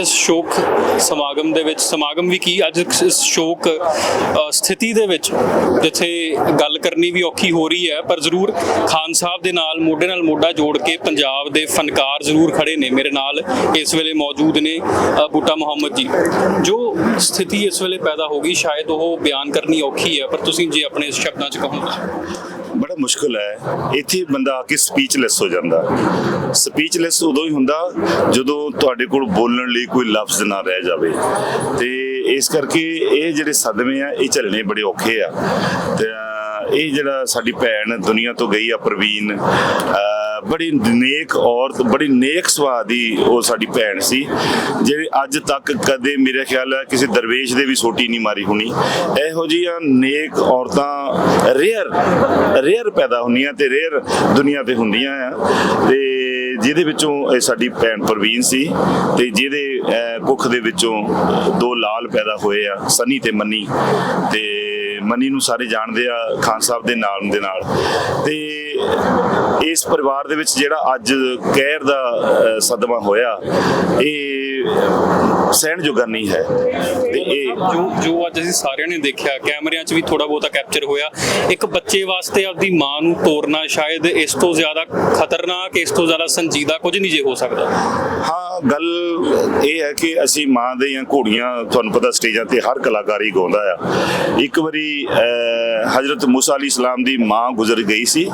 ਇਸ ਸ਼ੋਕ ਸਮਾਗਮ ਦੇ ਵਿੱਚ, ਸਮਾਗਮ ਵੀ ਕੀ? ਅੱਜ ਇਸ ਸ਼ੋਕ ਸਥਿਤੀ ਦੇ ਵਿੱਚ ਜਿੱਥੇ ਗੱਲ ਕਰਨੀ ਵੀ ਔਖੀ ਹੋ ਰਹੀ ਹੈ, ਪਰ ਜ਼ਰੂਰ ਖਾਨ ਸਾਹਿਬ ਦੇ ਨਾਲ, ਮੋਢੇ ਨਾਲ ਮੋਢਾ ਜੋੜ ਕੇ ਪੰਜਾਬ ਦੇ ਫਨਕਾਰ ਜ਼ਰੂਰ ਖੜੇ ਨੇ ਮੇਰੇ ਨਾਲ, ਇਸ ਵੇਲੇ ਮੌਜੂਦ ਨੇ ਬੂਟਾ ਮੁਹੰਮਦ ਜੀ। ਜੋ ਸਥਿਤੀ ਇਸ ਵੇਲੇ ਪੈਦਾ ਹੋ ਗਈ, ਸ਼ਾਇਦ ਉਹ ਬਿਆਨ ਕਰਨੀ ਔਖੀ ਹੈ, ਪਰ ਤੁਸੀਂ ਜੇ ਆਪਣੇ ਸ਼ਬਦਾਂ 'ਚ ਕਹੋ ਬੜਾ ਮੁਸ਼ਕਲ ਹੈ। ਇੱਥੇ ਬੰਦਾ ਆ ਕੇ ਸਪੀਚਲੈਸ ਹੋ ਜਾਂਦਾ। ਸਪੀਚਲੈਸ ਉਦੋਂ ਹੀ ਹੁੰਦਾ ਜਦੋਂ ਤੁਹਾਡੇ ਕੋਲ ਬੋਲਣ ਲਈ ਕੋਈ ਲਫ਼ਜ਼ ਨਾ ਰਹਿ ਜਾਵੇ। ਤੇ ਇਸ ਕਰਕੇ ਇਹ ਜਿਹੜੇ ਸਦਮੇ ਆ, ਇਹ ਝੱਲਣੇ ਬੜੇ ਔਖੇ ਆ। ਤੇ ਇਹ ਜਿਹੜਾ ਸਾਡੀ ਭੈਣ ਦੁਨੀਆ ਤੋਂ ਗਈ ਆ ਪ੍ਰਵੀਨ ਬੜੀ ਨੇਕ ਔਰਤ ਬੜੀ ਨੇਕ ਸੁਭਾਅ ਦੀ ਉਹ ਸਾਡੀ ਭੈਣ ਸੀ ਜਿਹੜੀ ਅੱਜ ਤੱਕ ਕਦੇ ਮੇਰੇ ਖਿਆਲ ਹੈ ਕਿਸੇ ਦਰਵੇਸ਼ ਦੇ ਵੀ ਸੋਟੀ ਨਹੀਂ ਮਾਰੀ ਹੋਣੀ। ਇਹੋ ਜਿਹੀਆਂ ਨੇਕ ਔਰਤਾਂ ਰੇਅਰ ਰੇਅਰ ਪੈਦਾ ਹੁੰਦੀਆਂ ਤੇ ਰੇਅਰ ਦੁਨੀਆ ਤੇ ਹੁੰਦੀਆਂ ਆ। ਤੇ ਜਿਹਦੇ ਵਿੱਚੋਂ ਇਹ ਸਾਡੀ ਭੈਣ ਪ੍ਰਵੀਨ ਸੀ ਤੇ ਜਿਹਦੇ ਅਹ, ਕੁੱਖ ਦੇ ਵਿੱਚੋਂ ਦੋ ਲਾਲ ਪੈਦਾ ਹੋਏ ਆ ਸਨੀ ਤੇ ਮੰਨੀ। ਤੇ ਮਨੀ ਨੂੰ ਸਾਰੇ ਜਾਣਦੇ ਆ, ਖਾਨ ਸਾਹਿਬ ਦੇ ਨਾਮ ਦੇ ਨਾਲ। ਤੇ ਇਸ ਪਰਿਵਾਰ ਦੇ ਵਿੱਚ ਜਿਹੜਾ ਅੱਜ ਕਹਿਰ ਦਾ ਸਦਮਾ ਹੋਇਆ, ਇਹ ਸਹਿਣ ਜੋਗਾ ਨਹੀਂ ਹੈ। ਤੇ ਇਹ ਜੋ ਜੋ ਅੱਜ ਅਸੀਂ ਸਾਰਿਆਂ ਨੇ ਦੇਖਿਆ ਕੈਮਰਿਆਂ 'ਚ ਵੀ ਥੋੜਾ ਬਹੁਤਾ ਕੈਪਚਰ ਹੋਇਆ। ਇੱਕ ਬੱਚੇ ਵਾਸਤੇ ਆਪਦੀ ਮਾਂ ਨੂੰ ਤੋਰਨਾ ਸ਼ਾਇਦ ਇਸ ਤੋਂ ਜ਼ਿਆਦਾ ਖਤਰਨਾਕ ਇਸ ਤੋਂ ਜ਼ਿਆਦਾ ਸੰਜੀਦਾ ਕੁਝ ਨਹੀਂ ਜੇ ਹੋ ਸਕਦਾ। ਹਾਂ ਗੱਲ ਇਹ ਹੈ ਕਿ ਅਸੀਂ ਮਾਂ ਦੇ ਜਾਂ ਘੋੜੀਆਂ ਤੁਹਾਨੂੰ ਪਤਾ ਸਟੇਜਾਂ ਤੇ ਹਰ ਕਲਾਕਾਰ ਹੀ ਗਾਉਂਦਾ ਆ। ਇੱਕ ਵਾਰੀ ਹਜ਼ਰਤ ਮੂਸਾ ਅਲੀ ਇਸਲਾਮ ਦੀ ਮਾਂ ਗੁਜ਼ਰ ਗਈ ਸੀ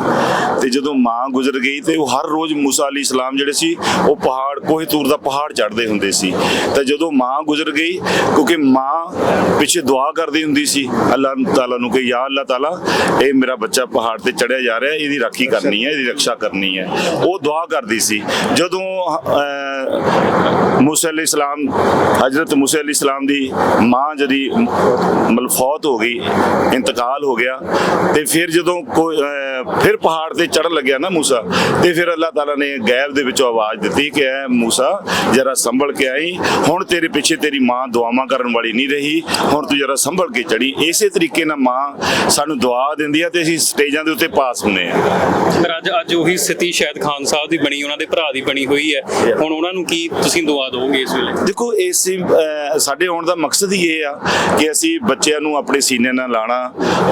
ਤੇ ਜਦੋਂ ਮਾਂ ਗੁਜ਼ਰ ਗਈ ਤੇ ਉਹ ਹਰ ਰੋਜ਼ ਮੂਸਾ ਅਲੀ ਇਸਲਾਮ ਜਿਹੜੇ ਸੀ ਉਹ ਪਹਾੜ ਕੋਹਿਤੂਰ ਦਾ ਪਹਾੜ ਚੜ੍ਹਦੇ ਹੁੰਦੇ ਸੀ। ਤੇ ਜਦੋਂ ਮਾਂ ਗੁਜ਼ਰ ਗਈ ਕਿਉਂਕਿ ਮਾਂ ਪਿੱਛੇ ਦੁਆ ਕਰਦੀ ਹੁੰਦੀ ਸੀ ਅੱਲਾਹ ਤਾਲਾ ਨੂੰ ਕਿ ਯਾ ਅੱਲਾਹ ਤਾਲਾ ਇਹ ਮੇਰਾ ਬੱਚਾ ਪਹਾੜ ਤੇ ਚੜਿਆ ਜਾ ਰਿਹਾ ਇਹਦੀ ਰਾਖੀ ਕਰਨੀ ਹੈ ਇਹਦੀ ਰੱਖਿਆ ਕਰਨੀ ਹੈ। ਉਹ ਦੁਆ ਕਰਦੀ ਸੀ। ਜਦੋਂ ਅਹ, ਮੂਸਾ ਇਸਲਾਮ ਹਜ਼ਰਤ ਮੂਸਾ ਅਲੀ ਇਸਲਾਮ ਦੀ ਮਾਂ ਜਦੀ ਮਤਲਬ ਫੌਤ ਹੋ ਗਈ ਇੰਤਕਾਲ ਹੋ ਗਿਆ ਤੇ ਫਿਰ ਜਦੋਂ ਕੋਈ ਅਹ, ਫਿਰ ਪਹਾੜ ਤੇ ਚੜਨ ਲੱਗਿਆ ਨਾ ਮੂਸਾ ਤੇ ਫਿਰ ਅੱਲਾਹ ਤਾਲਾ ਨੇ ਗੈਬ ਦੇ ਵਿੱਚੋਂ ਆਵਾਜ਼ ਦਿੱਤੀ ਕਿ ਐ ਮੂਸਾ ਜਰਾ ਸੰਭਲ ਕੇ ਆਈ। ਹੁਣ ਤੇਰੇ ਪਿੱਛੇ ਤੇਰੀ ਮਾਂ ਦੁਆਵਾਂ ਕਰਨ ਵਾਲੀ ਨਹੀਂ ਰਹੀ। ਹੁਣ ਤੂੰ ਜਰਾ ਸੰਭਲ ਕੇ ਚੜੀ। ਇਸੇ ਤਰੀਕੇ ਨਾਲ ਮਾਂ ਸਾਨੂੰ ਦੁਆ ਦਿੰਦੀ ਆ ਤੇ ਅਸੀਂ ਸਟੇਜਾਂ ਦੇ ਉੱਤੇ ਪਾਸ ਹੁੰਨੇ ਆ। ਪਰ ਅੱਜ ਅੱਜ ਉਹੀ ਸਥਿਤੀ ਸ਼ਾਇਦ ਖਾਨ ਸਾਹਿਬ ਦੀ ਬਣੀ ਉਹਨਾਂ ਦੇ ਭਰਾ ਦੀ ਬਣੀ ਹੋਈ ਹੈ। ਹੁਣ ਉਹਨਾਂ ਨੂੰ ਕੀ ਤੁਸੀਂ ਦੁਆ ਦਿਓਗੇ ਇਸ ਵੇਲੇ? ਦੇਖੋ ਇਸ ਸਾਡੇ ਆਉਣ ਦਾ ਮਕਸਦ ਹੀ ਇਹ ਆ ਕਿ ਅਸੀਂ ਬੱਚਿਆਂ ਨੂੰ ਆਪਣੇ ਸੀਨੇ ਨਾਲ ਲਾਣਾ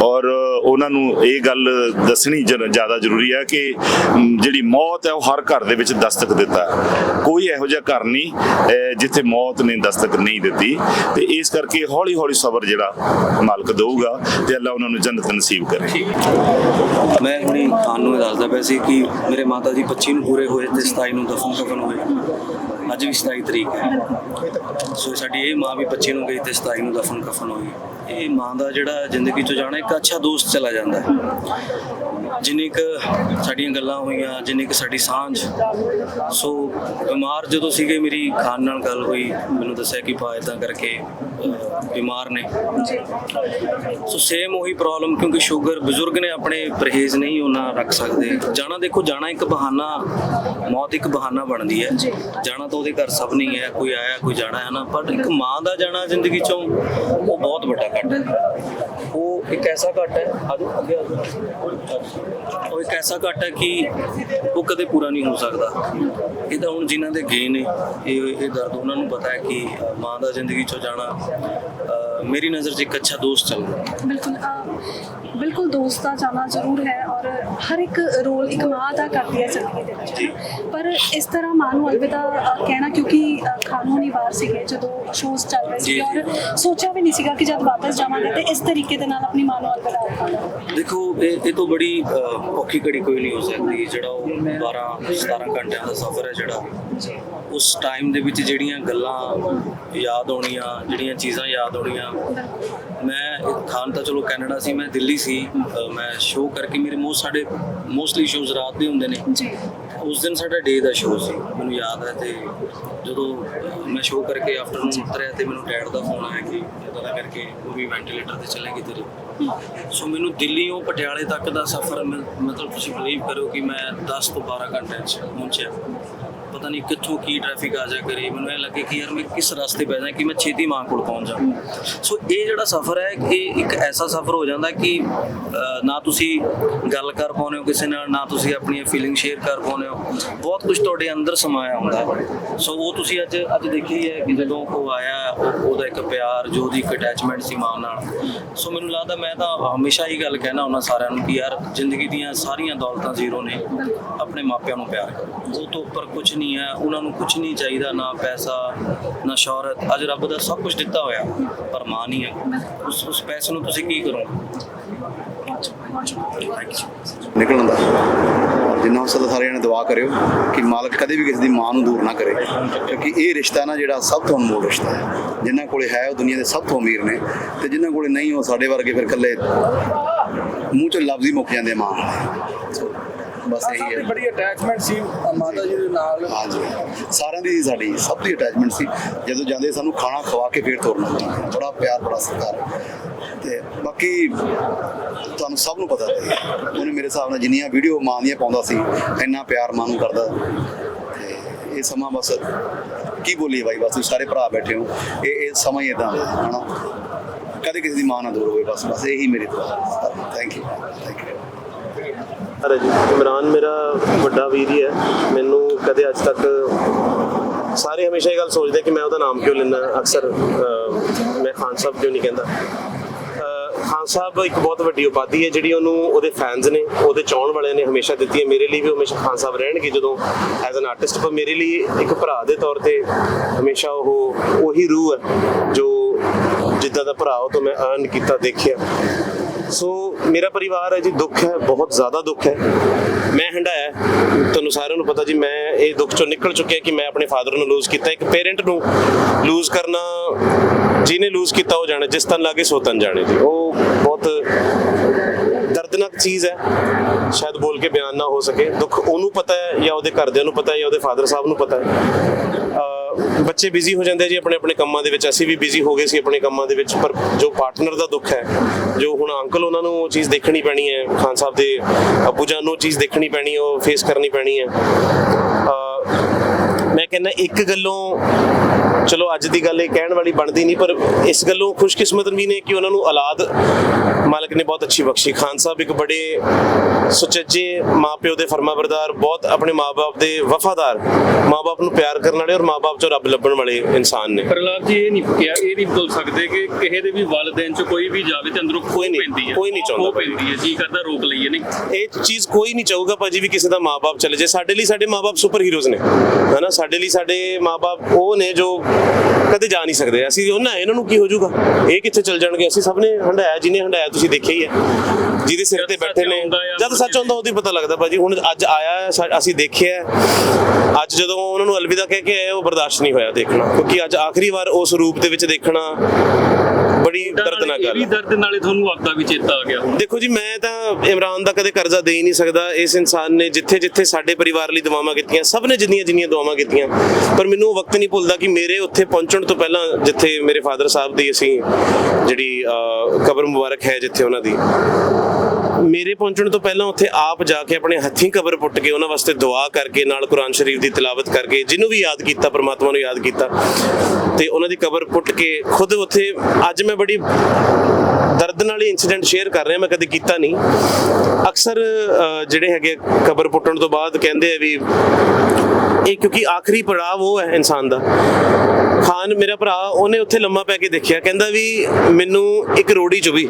ਔਰ ਉਹਨਾਂ ਨੂੰ ਇਹ ਗੱਲ ਦੱਸਣੀ ਜ਼ਿਆਦਾ ਜ਼ਰੂਰੀ ਹੈ ਕਿ ਜਿਹੜੀ ਮੌਤ ਹੈ ਉਹ ਹਰ ਘਰ ਦੇ ਵਿੱਚ ਦਸਤਕ ਦਿੱਤਾ। ਕੋਈ ਇਹੋ ਜਿਹਾ ਘਰ ਨਹੀਂ। ਜਿੱਥੇ ਮੌਤ ਨੇ ਦਸਤਕ ਨਹੀਂ ਦਿੱਤੀ ਤੇ ਇਸ ਕਰਕੇ ਹੌਲੀ ਹੌਲੀ ਸਬਰ ਜਿਹੜਾ ਮਾਲਕ ਦਊਗਾ ਤੇ ਅੱਲਾ ਉਹਨਾਂ ਨੂੰ ਜੰਨਤ ਨਸੀਬ ਕਰੇ। ਮੈਂ ਹੁਣੀ ਤੁਹਾਨੂੰ ਦੱਸਦਾ ਪਿਆ ਸੀ ਕਿ ਮੇਰੇ ਮਾਤਾ ਜੀ 25 ਨੂੰ ਪੂਰੇ ਹੋਏ ਤੇ 27 ਨੂੰ ਦਫਨ ਕਫਨ ਹੋਏ। ਅੱਜ ਵੀ 27 ਤਰੀਕ ਹੈ। ਸੋ ਸਾਡੀ ਇਹ ਮਾਂ ਵੀ 25 ਨੂੰ ਗਈ ਤੇ 27 ਨੂੰ ਦਫਨ ਕਫਨ ਹੋਈ। ਇਹ ਮਾਂ ਦਾ ਜਿਹੜਾ ਜ਼ਿੰਦਗੀ ਚੋਂ ਜਾਣਾ ਇੱਕ ਅੱਛਾ ਦੋਸਤ ਚਲਾ ਜਾਂਦਾ ਜਿੰਨੀ ਕੁ ਸਾਡੀਆਂ ਗੱਲਾਂ ਹੋਈਆਂ ਜਿੰਨੀ ਕੁ ਸਾਡੀ ਸਾਂਝ। ਸੋ ਬਿਮਾਰ ਜਦੋਂ ਸੀਗੇ ਮੇਰੀ ਖਾਨ ਨਾਲ ਗੱਲ ਹੋਈ ਮੈਨੂੰ ਦੱਸਿਆ ਕਿ ਪਾ ਇਦਾਂ ਕਰਕੇ ਬਿਮਾਰ ਨੇ। ਸੋ ਸੇਮ ਉਹੀ ਪ੍ਰੋਬਲਮ ਕਿਉਂਕਿ ਸ਼ੂਗਰ ਬਜ਼ੁਰਗ ਨੇ ਆਪਣੇ ਪਰਹੇਜ਼ ਨਹੀਂ ਉਹਨਾਂ ਰੱਖ ਸਕਦੇ। ਜਾਣਾ ਦੇਖੋ ਜਾਣਾ ਇੱਕ ਬਹਾਨਾ ਮੌਤ ਇੱਕ ਬਹਾਨਾ ਬਣਦੀ ਹੈ। ਜਾਣਾ ਤਾਂ ਉਹਦੇ ਘਰ ਸਭ ਨਹੀਂ ਹੈ ਕੋਈ ਆਇਆ ਕੋਈ ਜਾਣਾ ਹੈ ਨਾ ਪਰ ਇੱਕ ਮਾਂ ਦਾ ਜਾਣਾ ਜ਼ਿੰਦਗੀ ਚੋਂ ਉਹ ਬਹੁਤ ਵੱਡਾ ਕੱਟ ਹੈ। ਉਹ ਇੱਕ ਐਸਾ ਕੱਟ ਹੈ, ਆਜੋ, ਅੱਗੇ ਆਜੋ। ਉਹ ਇੱਕ ਐਸਾ ਕੱਟ ਹੈ ਕਿ ਉਹ ਕਦੇ ਪੂਰਾ ਨਹੀਂ ਹੋ ਸਕਦਾ। ਇਹ ਤਾਂ ਹੁਣ ਜਿਨ੍ਹਾਂ ਦੇ ਗਏ ਨੇ, ਇਹ ਇਹ ਦਰਦ ਉਹਨਾਂ ਨੂੰ ਪਤਾ ਹੈ ਕਿ ਮਾਂ ਦਾ ਜ਼ਿੰਦਗੀ ਚੋਂ ਜਾਣਾ ਮੇਰੀ ਨਜ਼ਰ 'ਚ ਇੱਕ ਅੱਛਾ ਦੋਸਤ ਚੱਲਦਾ ਬਿਲਕੁਲ ਬਿਲਕੁਲ ਦੋਸਤ ਦਾ ਜਾਣਾ ਜ਼ਰੂਰ ਹੈ ਔਰ ਹਰ ਇੱਕ ਰੋਲ ਇੱਕ ਮਾਂ ਦਾ ਕਰਦੀ ਹੈ ਜ਼ਿੰਦਗੀ ਦੇ ਵਿੱਚ। ਪਰ ਇਸ ਤਰ੍ਹਾਂ ਮਾਂ ਨੂੰ ਅਲਵਿਦਾ ਕਹਿਣਾ ਕਿਉਂਕਿ ਕਾਨੂੰਨੀ ਵਾਰ ਸੀਗੇ ਜਦੋਂ ਸ਼ੋਜ਼ ਚੱਲ ਰਹੇ ਸੀ। ਔਰ ਸੋਚਿਆ ਵੀ ਨਹੀਂ ਸੀਗਾ ਕਿ ਜਦ ਵਾਪਸ ਜਾਵਾਂਗੇ ਤੇ ਇਸ ਤਰੀਕੇ ਦੇ ਨਾਲ ਆਪਣੀ ਮਾਂ ਨੂੰ ਅਲਵਿਦਾ ਆਖਾਂਗੇ ਦੇਖੋ ਇਹ ਇਹ ਤੋਂ ਬੜੀ ਔਖੀ ਘੜੀ ਕੋਈ ਨਹੀਂ ਹੋ ਸਕਦੀ ਜਿਹੜਾ ਉਹ 12 17 ਘੰਟਿਆਂ ਦਾ ਸਫ਼ਰ ਹੈ ਜਿਹੜਾ ਉਸ ਟਾਈਮ ਦੇ ਵਿੱਚ ਜਿਹੜੀਆਂ ਗੱਲਾਂ ਯਾਦ ਆਉਣੀਆਂ ਜਿਹੜੀਆਂ ਚੀਜ਼ਾਂ ਯਾਦ ਆਉਣੀਆਂ ਮੈਂ ਖਾਨ ਤਾਂ ਚਲੋ ਕੈਨੇਡਾ ਸੀ ਮੈਂ ਦਿੱਲੀ ਸੀ ਮੈਂ ਸ਼ੋਅ ਕਰਕੇ ਮੇਰੇ ਮੋਸਟ ਸਾਡੇ ਮੋਸਟਲੀ ਸ਼ੋਜ਼ ਰਾਤ ਦੇ ਹੁੰਦੇ ਨੇ। ਜੀ। ਉਸ ਦਿਨ ਸਾਡਾ ਡੇ ਦਾ ਸ਼ੋਅ ਸੀ ਮੈਨੂੰ ਯਾਦ ਹੈ ਤੇ ਜਦੋਂ ਮੈਂ ਸ਼ੋਅ ਕਰਕੇ ਆਫਟਰਨੂਨ ਉਤਰਿਆ ਤੇ ਮੈਨੂੰ ਡੈਡ ਦਾ ਫੋਨ ਆਇਆ ਕਿ ਇਦਾਂ ਕਰਕੇ ਉਹ ਵੀ ਵੈਂਟੀਲੇਟਰ ਤੇ ਚੱਲੇਗੀ ਤੇਰੀ। ਸੋ ਮੈਨੂੰ ਦਿੱਲੀੋਂ ਪਟਿਆਲੇ ਤੱਕ ਦਾ ਸਫ਼ਰ ਮ- ਮਤਲਬ ਤੁਸੀਂ ਬਲੀਵ ਕਰੋ ਕਿ ਮੈਂ 10 ਤੋਂ 12 ਘੰਟੇ ਚ ਪਹੁੰਚਿਆ। ਪਤਾ ਨਹੀਂ ਕਿੱਥੋਂ ਕੀ ਟ੍ਰੈਫਿਕ ਆ ਜਾ ਕਰੇ, ਮੈਨੂੰ ਇਹ ਲੱਗੇ ਕਿ ਯਾਰ ਮੈਂ ਕਿਸ ਰਸਤੇ ਪੈ ਜਾ ਕਿ ਮੈਂ ਛੇਤੀ ਮਾਂ ਕੋਲ ਪਹੁੰਚ ਜਾ ਸੋ ਇਹ ਜਿਹੜਾ ਸਫ਼ਰ ਹੈ, ਇਹ ਇੱਕ ਐਸਾ ਸਫ਼ਰ ਹੋ ਜਾਂਦਾ ਕਿ ਨਾ ਤੁਸੀਂ ਗੱਲ ਕਰ ਪਾਉਂਦੇ ਹੋ ਕਿਸੇ ਨਾਲ, ਨਾ ਤੁਸੀਂ ਆਪਣੀਆਂ ਫੀਲਿੰਗ ਸ਼ੇਅਰ ਕਰ ਪਾਉਂਦੇ ਹੋ। ਬਹੁਤ ਕੁਝ ਤੁਹਾਡੇ ਅੰਦਰ ਸਮਾਇਆ ਹੁੰਦਾ ਹੈ। ਸੋ ਉਹ ਤੁਸੀਂ ਅੱਜ ਅੱਜ ਦੇਖੀ ਹੈ ਕਿ ਜਦੋਂ ਉਹ ਆਇਆ ਉਹਦਾ ਇੱਕ ਪਿਆਰ, ਜੋ ਉਹਦੀ ਇੱਕ ਅਟੈਚਮੈਂਟ ਸੀ ਮਾਂ ਨਾਲ। ਸੋ ਮੈਨੂੰ ਲੱਗਦਾ ਮੈਂ ਤਾਂ ਹਮੇਸ਼ਾ ਹੀ ਗੱਲ ਕਹਿਣਾ ਉਹਨਾਂ ਸਾਰਿਆਂ ਨੂੰ ਕਿ ਯਾਰ ਜ਼ਿੰਦਗੀ ਦੀਆਂ ਸਾਰੀਆਂ ਦੌਲਤਾਂ ਜ਼ੀਰੋ ਨੇ। ਆਪਣੇ ਮਾਪਿਆਂ ਨੂੰ ਪਿਆਰ ਕਰੋ। ਉਹ ਤੋਂ ਉੱਪਰ ਕੁਝ ਨਹੀਂ ਹੈ, ਉਹਨਾਂ ਨੂੰ ਕੁਝ ਨਹੀਂ ਚਾਹੀਦਾ, ਨਾ ਪੈਸਾ, ਨਾ ਸ਼ੌਹਰਤ ਅੱਜ ਰੱਬ ਦਾ ਸਭ ਕੁਝ ਦਿੱਤਾ ਹੋਇਆ, ਪਰ ਮਾਂ ਨਹੀਂ ਹੈ। ਉਸ ਉਸ ਪੈਸੇ ਨੂੰ ਤੁਸੀਂ ਕੀ ਕਰੋਗੇ? ਨਿਕਲਣ ਦਾ। ਜਿੰਨਾ ਹੋ ਸਕਦਾ ਸਾਰਿਆਂ ਨੇ ਦੁਆ ਕਰਿਓ ਕਿ ਮਾਲਕ ਕਦੇ ਵੀ ਕਿਸੇ ਦੀ ਮਾਂ ਨੂੰ ਦੂਰ ਨਾ ਕਰੇ, ਕਿਉਂਕਿ ਇਹ ਰਿਸ਼ਤਾ ਨਾ ਜਿਹੜਾ ਸਭ ਤੋਂ ਅਨਮੋਲ ਰਿਸ਼ਤਾ ਹੈ। ਜਿਨ੍ਹਾਂ ਕੋਲੇ ਹੈ, ਉਹ ਦੁਨੀਆ ਦੇ ਸਭ ਤੋਂ ਅਮੀਰ ਨੇ, ਤੇ ਜਿਨ੍ਹਾਂ ਕੋਲੇ ਨਹੀਂ, ਉਹ ਸਾਡੇ ਵਰਗੇ ਫਿਰ ਇਕੱਲੇ ਮੂੰਹ ਚੋਂ ਲਫ਼ਜ਼ ਹੀ ਮੁੱਕ ਜਾਂਦੇ ਮਾਂ। ਬਸ ਇਹੀ ਹੈ। ਬੜੀ ਅਟੈਚਮੈਂਟ ਸੀ। ਮਾਤਾ ਜੀ ਦੇ ਨਾਲ। ਹਾਂਜੀ। ਸਾਰਿਆਂ ਦੀ ਸਾਡੀ ਸਭ ਦੀ ਅਟੈਚਮੈਂਟ ਸੀ। ਜਦੋਂ ਜਾਂਦੇ ਸਾਨੂੰ ਖਾਣਾ ਖਵਾ ਕੇ ਫੇਰ ਤੋਰਨਾ ਬੜਾ ਪਿਆਰ ਬੜਾ ਸਤਿਕਾਰ। ਤੇ ਬਾਕੀ ਤੁਹਾਨੂੰ ਸਭ ਨੂੰ ਪਤਾ ਹੈ। ਉਹਨੇ ਮੇਰੇ ਹਿਸਾਬ ਨਾਲ ਜਿੰਨੀਆਂ ਵੀਡੀਓ ਮਾਂ ਦੀਆਂ ਪਾਉਂਦਾ ਸੀ ਇੰਨਾ ਪਿਆਰ ਮਾਂ ਨੂੰ ਕਰਦਾ। ਤੇ ਇਹ ਸਮਾਂ ਬਸ ਕੀ ਬੋਲੀਏ ਬਾਈ ਬਸ ਤੁਸੀਂ ਸਾਰੇ ਭਰਾ ਬੈਠੇ ਹੋ। ਇਹ ਇਹ ਸਮਾਂ ਹੀ ਇਦਾਂ ਦਾ ਹੈ ਹਨਾ? ਕਦੇ ਕਿਸੇ ਦੀ ਮਾਂ ਨਾ ਦੂਰ ਹੋਵੇ ਬਸ ਬਸ ਇਹੀ ਮੇਰੀ ਦੁਆ ਥੈਂਕ ਯੂ ਥੈਂਕ ਯੂ ਹੈ ਜੀ, ਇਮਰਾਨ ਮੇਰਾ ਵੱਡਾ ਵੀਰ ਹੀ ਹੈ। ਮੈਨੂੰ ਕਦੇ ਅੱਜ ਤੱਕ ਸਾਰੇ ਹਮੇਸ਼ਾ ਇਹ ਗੱਲ ਸੋਚਦੇ ਕਿ ਮੈਂ ਉਹਦਾ ਨਾਮ ਕਿਉਂ ਲੈਂਦਾ, ਅਕਸਰ ਮੈਂ ਖਾਨ ਸਾਹਿਬ ਕਿਉਂ ਨਹੀਂ ਕਹਿੰਦਾ। ਖਾਨ ਸਾਹਿਬ ਇੱਕ ਬਹੁਤ ਵੱਡੀ ਉਪਾਧੀ ਹੈ, ਜਿਹੜੀ ਉਹਨੂੰ ਉਹਦੇ ਫੈਨਸ ਨੇ, ਉਹਦੇ ਚਾਹਣ ਵਾਲਿਆਂ ਨੇ ਹਮੇਸ਼ਾ ਦਿੱਤੀ ਹੈ। ਮੇਰੇ ਲਈ ਵੀ ਹਮੇਸ਼ਾ ਖਾਨ ਸਾਹਿਬ ਰਹਿਣਗੇ, ਜਦੋਂ ਐਜ਼ ਐਨ ਆਰਟਿਸਟ ਪਰ ਮੇਰੇ ਲਈ ਇੱਕ ਭਰਾ ਦੇ ਤੌਰ ਤੇ ਹਮੇਸ਼ਾ ਉਹ ਉਹੀ ਰੂਹ ਹੈ, ਜੋ ਜਿੱਦਾਂ ਦਾ ਭਰਾ ਉਹ ਤੋਂ ਮੈਂ ਅਰਨ ਕੀਤਾ, ਦੇਖਿਆ। ਸੋ ਮੇਰਾ ਪਰਿਵਾਰ ਹੈ ਜੀ, ਦੁੱਖ ਹੈ, ਬਹੁਤ ਜ਼ਿਆਦਾ ਦੁੱਖ ਹੈ। ਮੈਂ ਹੰਡਾਇਆ ਤੁਹਾਨੂੰ ਸਾਰਿਆਂ ਨੂੰ ਪਤਾ ਜੀ, ਮੈਂ ਇਹ ਦੁੱਖ ਚੋਂ ਨਿਕਲ ਚੁੱਕਿਆ ਕਿ ਮੈਂ ਆਪਣੇ ਫਾਦਰ ਨੂੰ ਲੂਜ਼ ਕੀਤਾ। ਇੱਕ ਪੇਰੈਂਟ ਨੂੰ ਲੂਜ਼ ਕਰਨਾ, ਜਿਹਨੇ ਲੂਜ਼ ਕੀਤਾ ਉਹ ਜਾਣੇ, ਜਿਸ ਤਨ ਲਾਗੇ ਸੋ ਤਨ ਜਾਣੇ ਜੀ। ਉਹ ਬਹੁਤ ਦਰਦਨਾਕ ਚੀਜ਼ ਹੈ। ਸ਼ਾਇਦ ਬੋਲ ਕੇ ਬਿਆਨ ਨਾ ਹੋ ਸਕੇ। ਦੁੱਖ ਉਹਨੂੰ ਪਤਾ ਹੈ ਜਾਂ ਉਹਦੇ ਘਰਦਿਆਂ ਨੂੰ ਪਤਾ ਹੈ ਜਾਂ ਉਹਦੇ ਫਾਦਰ ਸਾਹਿਬ ਨੂੰ ਪਤਾ ਹੈ। ਬੱਚੇ ਬਿਜ਼ੀ ਹੋ ਜਾਂਦੇ ਆ ਜੀ ਆਪਣੇ ਆਪਣੇ ਕੰਮਾਂ ਦੇ ਵਿੱਚ। ਅਸੀਂ ਵੀ ਬਿਜ਼ੀ ਹੋ ਗਏ ਸੀ ਆਪਣੇ ਕੰਮਾਂ ਦੇ ਵਿੱਚ, ਪਰ ਜੋ ਪਾਰਟਨਰ ਦਾ ਦੁੱਖ ਹੈ, ਜੋ ਹੁਣ ਅੰਕਲ ਉਹਨਾਂ ਨੂੰ ਉਹ ਚੀਜ਼ ਦੇਖਣੀ ਪੈਣੀ ਹੈ, ਖਾਨ ਸਾਹਿਬ ਦੇ ਅੱਬੂ ਜਾਨ ਨੂੰ ਉਹ ਚੀਜ਼ ਦੇਖਣੀ ਪੈਣੀ ਹੈ, ਉਹ ਫੇਸ ਕਰਨੀ ਪੈਣੀ ਹੈ। ਮੈਂ ਕਹਿੰਦਾ ਇੱਕ ਗੱਲੋਂ ਚਲੋ ਅੱਜ ਦੀ ਗੱਲ ਇਹ ਕਹਿਣ ਵਾਲੀ ਬਣਦੀ ਨਹੀਂ ਪਰ ਇਸ ਗੱਲੋਂ ਖੁਸ਼ਕਿਸਮਤ ਵੀ ਨੇ ਕਿ ਉਹਨਾਂ ਨੂੰ ਔਲਾਦ ਮਾਲਕ ਨੇ ਬਹੁਤ ਅੱਛੀ ਬਖਸ਼ੀ। ਖਾਨ ਸਾਹਿਬ ਇੱਕ ਬੜੇ ਸੁਚੱਜੇ ਮਾਪਿਓ ਦੇ ਫਰਮਾਬਰਦਾਰ ਬਹੁਤ ਆਪਣੇ ਮਾਪੇ ਦੇ ਵਫਾਦਾਰ ਮਾਪੇ ਨੂੰ ਪਿਆਰ ਕਰਨ ਵਾਲੇ ਔਰ ਮਾਪੇ ਚੋਂ ਰੱਬ ਲੱਭਣ ਵਾਲੇ ਇਨਸਾਨ ਨੇ। ਪ੍ਰਹਲਾਦ ਜੀ ਇਹ ਨਹੀਂ ਕਿਹਾ ਇਹ ਨਹੀਂ ਬੋਲ ਸਕਦੇ ਕਿ ਕਿਸੇ ਦੇ ਵੀ ਵਾਲਿਦੈਨ ਚ ਕੋਈ ਵੀ ਜਾਵੇ ਤੇ ਅੰਦਰੋਂ ਕੋਈ ਨਹੀਂ, ਪੈਂਦੀ ਹੈ। ਕੋਈ ਨਹੀਂ ਚਾਹੁੰਦਾ ਪੈਂਦੀ ਹੈ ਜੀ ਕਰਦਾ ਰੋਕ ਲਈਏ ਨਹੀਂ। ਇਹ ਚੀਜ਼ ਕੋਈ ਨਹੀਂ ਚਾਹੂਗਾ ਭਾਜੀ ਵੀ ਕਿਸੇ ਦਾ ਮਾਪੇ ਚਲੇ ਜੇ ਸਾਡੇ ਲਈ ਸਾਡੇ ਮਾਪੇ ਸੁਪਰ ਹੀਰੋਜ਼ ਨੇ ਹਨਾ? ਸਾਡੇ ਲਈ ਸਾਡੇ ਮਾਪੇ ਉਹ ਨੇ ਜੋ ਕਦੇ ਜਾ ਨਹੀਂ ਸਕਦੇ। ਅਸੀਂ ਉਹਨਾਂ ਇਹਨਾਂ ਨੂੰ ਕੀ ਹੋ ਜਾਊਗਾ? ਇਹ ਕਿੱਥੇ ਚਲ ਜਾਣਗੇ? ਅਸੀਂ ਸਭ ਨੇ ਹੰਡਾਇਆ ਜਿਹਨੇ ਹੰਡਾਇਆ ਤੁਸੀਂ ਦੇਖਿਆ ਹੀ ਹੈ। ਜਿਹਦੇ ਸਿਰ ਤੇ ਬੈਠੇ ਨੇ। ਜਦ ਸੱਚ ਆਉਂਦਾ ਉਹਦੀ ਪਤਾ ਲੱਗਦਾ ਭਾਜੀ। ਹੁਣ ਅੱਜ ਆਇਆ ਅਸੀਂ ਦੇਖਿਆ। ਅੱਜ ਜਦੋਂ ਉਹਨਾਂ ਨੂੰ ਅਲਵਿਦਾ ਕਹਿ ਕੇ ਆਏ ਉਹ ਬਰਦਾਸ਼ਤ ਨਹੀਂ ਹੋਇਆ ਦੇਖਣਾ। ਕਿਉਂਕਿ ਅੱਜ ਆਖਰੀ ਵਾਰ ਉਸ ਰੂਪ ਦੇ ਵਿੱਚ ਦੇਖਣਾ ਬੜੀ ਦਰਦਨਾਕ ਇਹ ਗੱਲ ਵੀ ਹੈ। ਦਰਦ ਨਾਲੇ ਤੁਹਾਨੂੰ ਆਪਦਾ ਵੀ ਚੇਤਾ ਆ ਗਿਆ ਦੇਖੋ ਜੀ ਮੈਂ ਤਾਂ ਇਮਰਾਨ ਦਾ ਕਦੇ ਕਰਜ਼ਾ ਦੇ ਹੀ ਨਹੀਂ ਸਕਦਾ। ਇਸ ਇਨਸਾਨ ਨੇ ਜਿੱਥੇ ਜਿੱਥੇ ਸਾਡੇ ਪਰਿਵਾਰ ਲਈ ਦੁਆਵਾਂ ਕੀਤੀਆਂ ਸਭ ਨੇ ਜਿੰਨੀਆਂ ਜਿੰਨੀਆਂ ਦੁਆਵਾਂ ਕੀਤੀਆਂ ਪਰ ਮੈਨੂੰ ਉਹ ਵਕਤ ਨਹੀਂ ਭੁੱਲਦਾ ਕਿ ਮੇਰੇ ਉੱਥੇ ਪਹੁੰਚਣ ਤੋਂ ਪਹਿਲਾਂ ਜਿੱਥੇ ਮੇਰੇ ਫਾਦਰ ਸਾਹਿਬ ਦੀ ਅਸੀਂ ਜਿਹੜੀ ਕਬਰ ਮੁਬਾਰਕ ਹੈ ਜਿੱਥੇ ਉਹਨਾਂ ਦੀ, ਮੇਰੇ ਪਹੁੰਚਣ ਤੋਂ ਪਹਿਲਾਂ ਉੱਥੇ ਆਪ ਜਾ ਕੇ ਆਪਣੇ ਹੱਥੀਂ ਕਬਰ ਪੁੱਟ ਕੇ ਉਹਨਾਂ ਵਾਸਤੇ ਦੁਆ ਕਰਕੇ, ਨਾਲ ਕੁਰਾਨ ਸ਼ਰੀਫ ਦੀ ਤਿਲਾਵਤ ਕਰਕੇ, ਜਿਹਨੂੰ ਵੀ ਯਾਦ ਕੀਤਾ, ਪਰਮਾਤਮਾ ਨੂੰ ਯਾਦ ਕੀਤਾ, ਤੇ ਉਹਨਾਂ ਦੀ ਕਬਰ ਪੁੱਟ ਕੇ ਖੁਦ ਉੱਥੇ, ਅੱਜ ਮੈਂ ਬੜੀ ਦਰਦ ਨਾਲ ਹੀ ਇਨਸੀਡੈਂਟ ਸ਼ੇਅਰ ਕਰ ਰਿਹਾ, ਮੈਂ ਕਦੇ ਕੀਤਾ ਨਹੀਂ। ਅਕਸਰ ਜਿਹੜੇ ਹੈਗੇ ਕਬਰ ਪੁੱਟਣ ਤੋਂ ਬਾਅਦ ਕਹਿੰਦੇ ਆ ਵੀ ਇਹ ਕਿਉਂਕਿ ਆਖਰੀ ਪੜਾਅ ਉਹ ਹੈ ਇਨਸਾਨ ਦਾ। ਖਾਨ ਮੇਰਾ ਭਰਾ, ਉਹਨੇ ਉੱਥੇ ਲੰਮਾ ਪੈ ਕੇ ਦੇਖਿਆ। ਕਹਿੰਦਾ ਵੀ ਮੈਨੂੰ ਇੱਕ ਰੋੜੀ ਚੁਬੀ।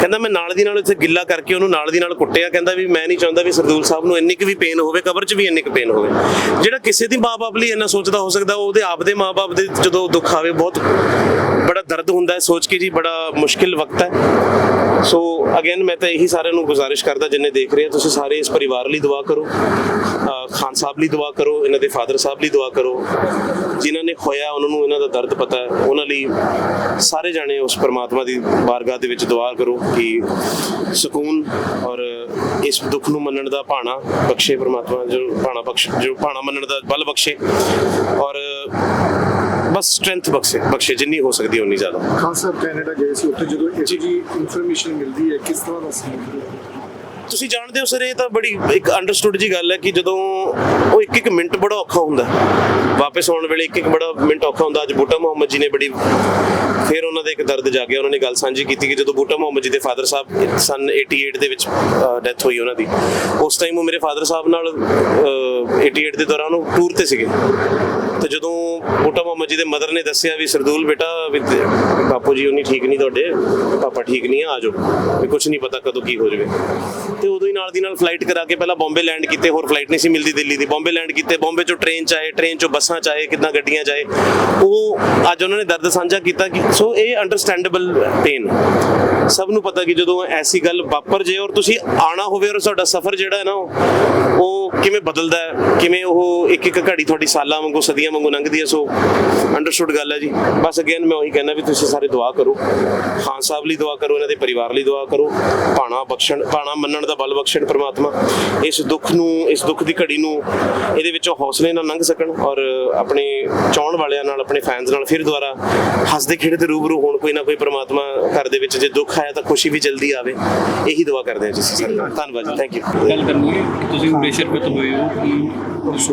ਕਹਿੰਦਾ ਮੈਂ ਨਾਲ ਦੀ ਨਾਲ ਉੱਥੇ ਗਿੱਲਾ ਕਰਕੇ ਉਹਨੂੰ ਨਾਲ ਦੀ ਨਾਲ ਕੁੱਟਿਆ। ਕਹਿੰਦਾ ਵੀ ਮੈਂ ਨਹੀਂ ਚਾਹੁੰਦਾ ਵੀ ਸਰਦੂਲ ਸਾਹਿਬ ਨੂੰ ਇੰਨੀ ਕੁ ਵੀ ਪੇਨ ਹੋਵੇ, ਕਬਰ 'ਚ ਵੀ ਇੰਨੀ ਕੁ ਪੇਨ ਹੋਵੇ। ਜਿਹੜਾ ਕਿਸੇ ਦੀ ਮਾਂ-ਬਾਪ ਲਈ ਇੰਨਾ ਸੋਚਦਾ ਹੋ ਸਕਦਾ ਉਹਦੇ ਆਪ ਦੇ ਮਾਂ-ਬਾਪ ਦੇ ਜਦੋਂ ਦੁੱਖ ਆਵੇ, ਬਹੁਤ ਬੜਾ ਦਰਦ ਹੁੰਦਾ ਹੈ। ਸੋਚ ਕੇ ਜੀ ਬੜਾ ਮੁਸ਼ਕਿਲ ਵਕਤ ਹੈ। ਸੋ ਅਗੇਨ ਮੈਂ ਤਾਂ ਇਹੀ ਸਾਰਿਆਂ ਨੂੰ ਗੁਜ਼ਾਰਿਸ਼ ਕਰਦਾ, ਜਿੰਨੇ ਦੇਖ ਰਹੇ ਆ, ਤੁਸੀਂ ਸਾਰੇ ਇਸ ਪਰਿਵਾਰ ਲਈ ਦੁਆ ਕਰੋ। ਖਾਨ ਸਾਹਿਬ ਲਈ ਦੁਆ ਕਰੋ, ਇਹਨਾਂ ਦੇ ਫਾਦਰ ਸਾਹਿਬ ਲਈ ਦੁਆ ਕਰੋ। ਜਿਨ੍ਹਾਂ ਨੇ ਖੋਇਆ ਉਹਨਾਂ ਨੂੰ ਇਹਨਾਂ ਦਾ ਦਰਦ ਪਤਾ ਹੈ। ਉਹਨਾਂ ਲਈ ਸਾਰੇ ਜਾਣੇ ਉਸ ਪਰਮਾਤਮਾ ਦੀ ਬਾਰਗਾਹ ਦੇ ਵਿੱਚ ਦੁਆ ਕਰੋ ਕਿ ਸਕੂਨ ਔਰ ਇਸ ਦੁੱਖ ਨੂੰ ਮੰਨਣ ਦਾ ਭਾਣਾ ਬਖਸ਼ੇ ਪਰਮਾਤਮਾ, ਜੋ ਭਾਣਾ ਬਖਸ਼ ਜੋ ਭਾਣਾ ਮੰਨਣ ਦਾ ਬਲ ਬਖਸ਼ੇ। ਔਰ ਬਸ ਸਟਰੈਂਥ ਬਖਸ਼ੇ ਬਖਸ਼ੇ ਜਿੰਨੀ ਹੋ ਸਕਦੀ ਉਨੀ ਜ਼ਿਆਦਾ। ਖਾਨ ਸਾਹਿਬ ਕੈਨੇਡਾ ਗਏ ਸੀ ਉੱਥੇ ਜਦੋਂ ਇਹੋ ਜੀ ਇਨਫੋਰਮੇਸ਼ਨ ਮਿਲਦੀ ਹੈ ਕਿਸ ਤਰ੍ਹਾਂ ਦਾ ਸੀ ਤੁਸੀਂ ਜਾਣਦੇ ਹੋ ਸਰ ਇਹ ਤਾਂ ਬੜੀ ਇੱਕ ਅੰਡਰਸਟੂਡ ਜੀ ਗੱਲ ਹੈ ਕਿ ਜਦੋਂ ਉਹ ਇੱਕ ਇੱਕ ਮਿੰਟ ਬੜਾ ਔਖਾ ਹੁੰਦਾ। ਹੈ। ਵਾਪਸ ਆਉਣ ਵੇਲੇ ਇੱਕ ਇੱਕ ਬੜਾ ਮਿੰਟ ਔਖਾ ਹੁੰਦਾ। ਅੱਜ ਬੂਟਾ ਮੁਹੰਮਦ ਜੀ ਨੇ ਬੜੀ ਫਿਰ ਉਹਨਾਂ ਦੇ ਇੱਕ ਦਰਦ ਜਾਗਿਆ ਉਹਨਾਂ ਨੇ ਗੱਲ ਸਾਂਝੀ ਕੀਤੀ ਕਿ ਜਦੋਂ ਬੂਟਾ ਮੁਹੰਮਦ ਜੀ ਦੇ ਫਾਦਰ ਸਾਹਿਬ ਸਨ 88 ਦੇ ਵਿੱਚ ਡੈਥ ਹੋਈ ਉਹਨਾਂ ਦੀ ਉਸ ਟਾਈਮ ਉਹ ਮੇਰੇ ਫਾਦਰ ਸਾਹਿਬ ਨਾਲ ਅਹ, 88 ਦੇ ਦੌਰਾਨ ਉਹ ਟੂਰ ਤੇ ਸੀਗੇ। ਤੇ ਜਦੋਂ ਬੂਟਾ ਮੁਹੰਮਦ ਜੀ ਦੇ ਮਦਰ ਨੇ ਦੱਸਿਆ ਵੀ ਸਰਦੂਲ ਬੇਟਾ ਵੀ ਬਾਪੂ ਜੀ ਉਨੀ ਠੀਕ ਨਹੀਂ ਤੁਹਾਡੇ ਪਾਪਾ ਠੀਕ ਨਹੀਂ ਆ ਆ ਜਾਓ ਵੀ ਕੁਝ ਨਹੀਂ ਪਤਾ ਕਦੋਂ ਕੀ ਹੋ ਜਾਵੇ। ਤੇ ਉਦੋਂ ਹੀ ਨਾਲ ਦੀ ਨਾਲ ਫਲਾਈਟ ਕਰਾ ਕੇ ਪਹਿਲਾਂ ਬੰਬੇ ਲੈਂਡ ਕੀਤੇ ਹੋਰ ਫਲਾਈਟ ਨਹੀਂ ਸੀ ਮਿਲਦੀ ਦਿੱਲੀ ਦੀ। ਬੰਬੇ ਲੈਂਡ ਕੀਤੇ ਬੰਬੇ ਚੋਂ ਟ੍ਰੇਨ ਚ ਆਏ ਟ੍ਰੇਨ ਚੋਂ ਬੱਸਾਂ ਚ ਆਏ ਕਿੰਨਾ ਗੱਡੀਆਂ ਚ ਆਏ। ਉਹ ਅੱਜ ਉਹਨਾਂ ਨੇ ਦਰਦ ਸਾਂਝਾ ਕੀਤਾ ਕਿ ਸੋ ਇਹ ਅੰਡਰਸਟੈਂਡੇਬਲ ਪੇਨ ਸਭ ਨੂੰ ਪਤਾ ਕਿ ਜਦੋਂ ਐਸੀ ਗੱਲ ਵਾਪਰ ਜੇ ਔਰ ਤੁਸੀਂ ਆਣਾ ਹੋਵੇ ਔਰ ਤੁਹਾਡਾ ਸਫ਼ਰ ਜਿਹੜਾ ਹੈ ਨਾ ਉਹ- ਕਿਵੇਂ ਬਦਲਦਾ ਹੈ, ਕਿਵੇਂ ਉਹ ਇੱਕ ਇੱਕ ਘੜੀ ਤੁਹਾਡੀ ਸਾਲਾਂ ਵਾਂਗੂ, ਸਦੀਆਂ ਵਾਂਗੂ ਲੰਘਦੀ ਹੈ, ਸੋ ਅੰਡਰਸਟੂਡ ਗੱਲ ਹੈ ਜੀ। ਬਸ ਅਗੇਨ ਮੈਂ ਉਹੀ ਕਹਿੰਦਾ ਵੀ ਤੁਸੀਂ ਸਾਰੇ ਦੁਆ ਕਰੋ। ਖਾਨ ਸਾਹਿਬ ਲਈ ਦੁਆ ਕਰੋ, ਇਹਨਾਂ ਦੇ ਪਰਿਵਾਰ ਲਈ ਦੁਆ ਕਰੋ। ਭਾਣਾ ਬਖਸ਼ਣ ਭਾਣਾ ਮੰਨਣ ਦਾ ਬਲ ਬਖਸ਼ਣ ਪ੍ਰਮਾਤਮਾ। ਇਸ ਦੁੱਖ ਨੂੰ, ਇਸ ਦੁੱਖ ਦੀ ਘੜੀ ਨੂੰ ਇਹਦੇ ਵਿੱਚੋਂ ਹੌਸਲੇ ਨਾਲ ਲੰਘ ਸਕਣ ਔਰ ਆਪਣੇ ਚਾਹਣ ਵਾਲਿਆਂ ਨਾਲ, ਆਪਣੇ ਫੈਨਸ ਨਾਲ ਫਿਰ ਦੁਬਾਰਾ ਹੱਸਦੇ ਖੇਡਦੇ ਰੂਬਰੂ ਹੋਣ ਕੋਈ ਨਾ ਕੋਈ ਪ੍ਰਮਾਤਮਾ ਘਰ ਦੇ ਵਿੱਚ ਜੇ ਦੁੱਖ ਆਇਆ ਤਾਂ ਖੁਸ਼ੀ ਵੀ ਜਲਦੀ ਆਵੇ ਇਹੀ ਦੁਆ ਕਰਦੇ ਹਾਂ ਜੀ ਅਸੀਂ ਸਾਰੇ। ਧੰਨਵਾਦ ਜੀ ਥੈਂਕ ਯੂ ਗੱਲ ਕਰਨੀ ਹੈ ਕਿ ਤੁਸੀਂ ਪ੍ਰੈਸ਼ਰ ਵਿੱਚ ਹੋਏ ਹੋ ਕੀ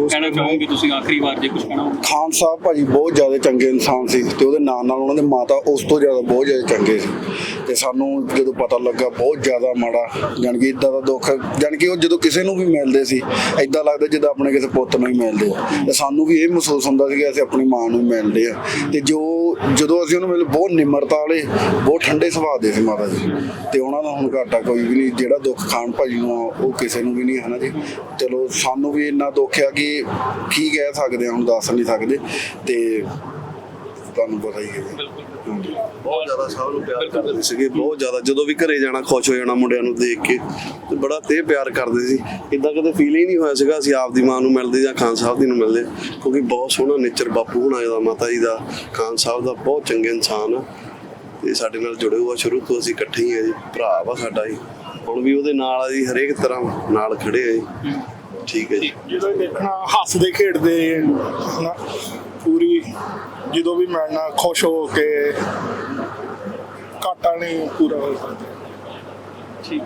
ਕਹਿਣਾ ਚਾਹੋਗੇ ਤੁਸੀਂ ਆਖਰੀ ਵਾਰ ਜੇ ਕੁਝ ਕਹਿਣਾ ਹੋਵੇ? ਖਾਨ ਸਾਹਿਬ ਭਾਜੀ ਬਹੁਤ ਜ਼ਿਆਦਾ ਚੰਗੇ ਇਨਸਾਨ ਸੀ ਤੇ ਉਹਦੇ ਨਾਲ ਨਾਲ ਉਹਨਾਂ ਦੇ ਮਾਤਾ ਉਸ ਤੋਂ ਜ਼ਿਆਦਾ ਬਹੁਤ ਜ਼ਿਆਦਾ ਚੰਗੇ ਸੀ। ਤੇ ਸਾਨੂੰ ਜਦੋਂ ਪਤਾ ਲੱਗਾ ਬਹੁਤ ਜ਼ਿਆਦਾ ਮਾੜਾ ਜਾਣੀ ਕਿ ਇਦਾਂ ਦਾ ਦੁੱਖ ਜਾਣੀ ਕਿ ਉਹ ਜਦੋਂ ਕਿਸੇ ਨੂੰ ਵੀ ਮਿਲਦੇ ਸੀ ਇਦਾਂ ਲੱਗਦਾ ਜਿੱਦਾਂ ਆਪਣੇ ਕਿਸੇ ਪੁੱਤ ਨੂੰ ਹੀ ਮਿਲਦੇ ਆ। ਤੇ ਸਾਨੂੰ ਵੀ ਇਹ ਮਹਿਸੂਸ ਹੁੰਦਾ ਸੀ ਕਿ ਅਸੀਂ ਆਪਣੀ ਮਾਂ ਨੂੰ ਮਿਲਦੇ ਆ। ਤੇ ਜੋ ਜਦੋਂ ਅਸੀਂ ਉਹਨੂੰ ਮਿਲੇ ਬਹੁਤ ਨਿਮਰਤਾ ਵਾਲੇ ਬਹੁਤ ਠੰਡੇ ਸੁਭਾਅ ਦੇ ਸੀ ਮਾਤਾ ਜੀ। ਤੇ ਉਹਨਾਂ ਦਾ ਹੁਣ ਘਾਟਾ ਕੋਈ ਵੀ ਨਹੀਂ ਜਿਹੜਾ ਦੁੱਖ ਖਾਨ ਭਾਜੀ ਨੂੰ ਆ, ਉਹ ਕਿਸੇ ਨੂੰ ਵੀ ਨਹੀਂ ਹਨਾ ਜੀ। ਚਲੋ ਸਾਨੂੰ ਵੀ ਇੰਨਾ ਦੁੱਖ ਆ ਕਿ ਕੀ ਕਹਿ ਸਕਦੇ ਹਾਂ ਹੁਣ ਦੱਸ ਨਹੀਂ ਸਕਦੇ। ਤੇ ਤੁਹਾਨੂੰ ਪਤਾ ਹੀ ਹੈ ਜੀ। ਬਹੁਤ ਜ਼ਿਆਦਾ ਸਭ ਨੂੰ ਪਿਆਰ ਕਰਦੇ ਸੀਗੇ ਬਹੁਤ ਜ਼ਿਆਦਾ। ਜਦੋਂ ਵੀ ਘਰੇ ਜਾਣਾ ਖੁਸ਼ ਹੋ ਜਾਣਾ ਮੁੰਡਿਆਂ ਨੂੰ ਦੇਖ ਕੇ ਤੇ ਬੜਾ ਤੇ ਪਿਆਰ ਕਰਦੇ ਸੀ। ਇਦਾਂ ਕਦੇ ਫੀਲ ਹੀ ਨਹੀਂ ਹੋਇਆ ਸੀਗਾ ਅਸੀਂ ਆਪਦੀ ਮਾਂ ਨੂੰ ਮਿਲਦੇ ਜਾਂ ਖਾਨ ਸਾਹਿਬ ਦੀ ਨੂੰ ਮਿਲਦੇ। ਕਿਉਂਕਿ ਬਹੁਤ ਸੋਹਣਾ ਨੇਚਰ ਬਾਪੂ ਹੁਣਾਂ ਦਾ ਮਾਤਾ ਜੀ ਦਾ ਖਾਨ ਸਾਹਿਬ ਦਾ ਬਹੁਤ ਚੰਗੇ ਇਨਸਾਨ ਆ। ਤੇ ਸਾਡੇ ਨਾਲ ਜੁੜੇ ਹੋਆ ਸ਼ੁਰੂ ਤੋਂ ਅਸੀਂ ਇਕੱਠੇ ਹੀ ਆ ਜੀ। ਭਰਾ ਵਾ ਸਾਡਾ ਜੀ। ਹੁਣ ਵੀ ਉਹਦੇ ਨਾਲ ਆ ਜੀ ਹਰੇਕ ਤਰ੍ਹਾਂ ਨਾਲ ਖੜੇ ਆ ਜੀ। ਠੀਕ ਹੈ ਜੀ। ਜਦੋਂ ਦੇਖਣਾ ਹੱਸਦੇ ਖੇਡਦੇ ਜਦੋਂ ਵੀ ਮਿਲਣਾ ਖੁਸ਼ ਹੋ ਕੇ ਘਾਟਾ ਨਹੀਂ ਪੂਰਾ ਹੋ ਸਕਦਾ। ਠੀਕ।